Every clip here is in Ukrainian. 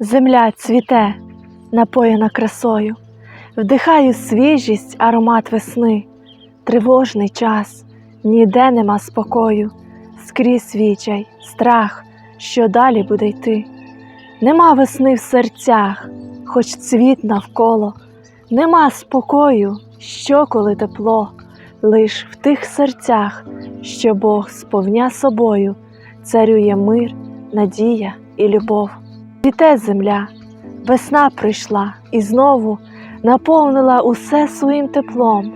Земля цвіте, напоєна красою, вдихаю свіжість, аромат весни, тривожний час, ніде нема спокою, скрізь вічай, страх, що далі буде йти. Нема весни в серцях, хоч цвіт навколо, нема спокою, що коли тепло, лиш в тих серцях, що Бог сповня собою, царює мир, надія і любов. Цвіте земля, весна прийшла і знову наповнила усе своїм теплом,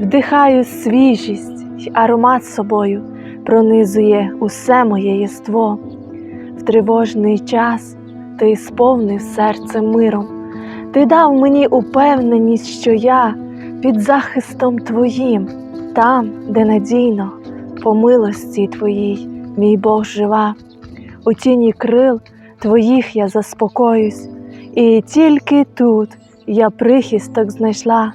вдихаю свіжість й аромат собою, пронизує усе моє єство. В тривожний час ти сповнив серце миром, ти дав мені упевненість, що я під захистом твоїм, там, де надійно, по милості твоїй, мій Бог жива, у тіні крил твоїх я заспокоюсь, і тільки тут я прихисток знайшла.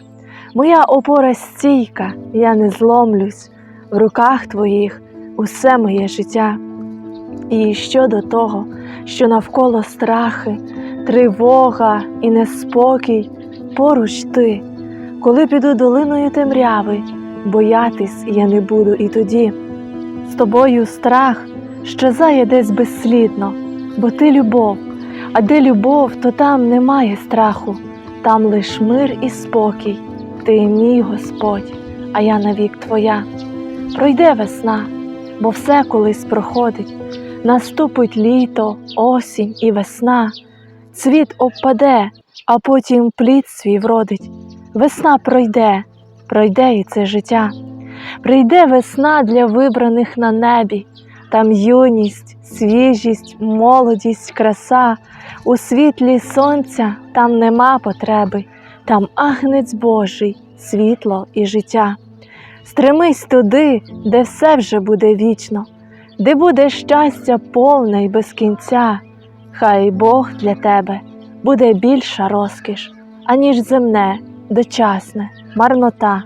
Моя опора стійка, я не зломлюсь, в руках твоїх усе моє життя. І щодо того, що навколо страхи, тривога і неспокій, поруч ти, коли піду долиною темряви, боятись я не буду і тоді. З тобою страх щезає десь безслідно, бо ти любов, а де любов, то там немає страху, там лиш мир і спокій, ти мій Господь, а я навік твоя. Пройде весна, бо все колись проходить, наступить літо, осінь і весна, цвіт опаде, а потім плід свій вродить. Весна пройде, пройде і це життя. Прийде весна для вибраних на небі, там юність, свіжість, молодість, краса, у світлі сонця там нема потреби, там агнець Божий, світло і життя. Стремись туди, де все вже буде вічно, де буде щастя повне й без кінця. Хай Бог для тебе буде більша розкіш, аніж земне, дочасне, марнота.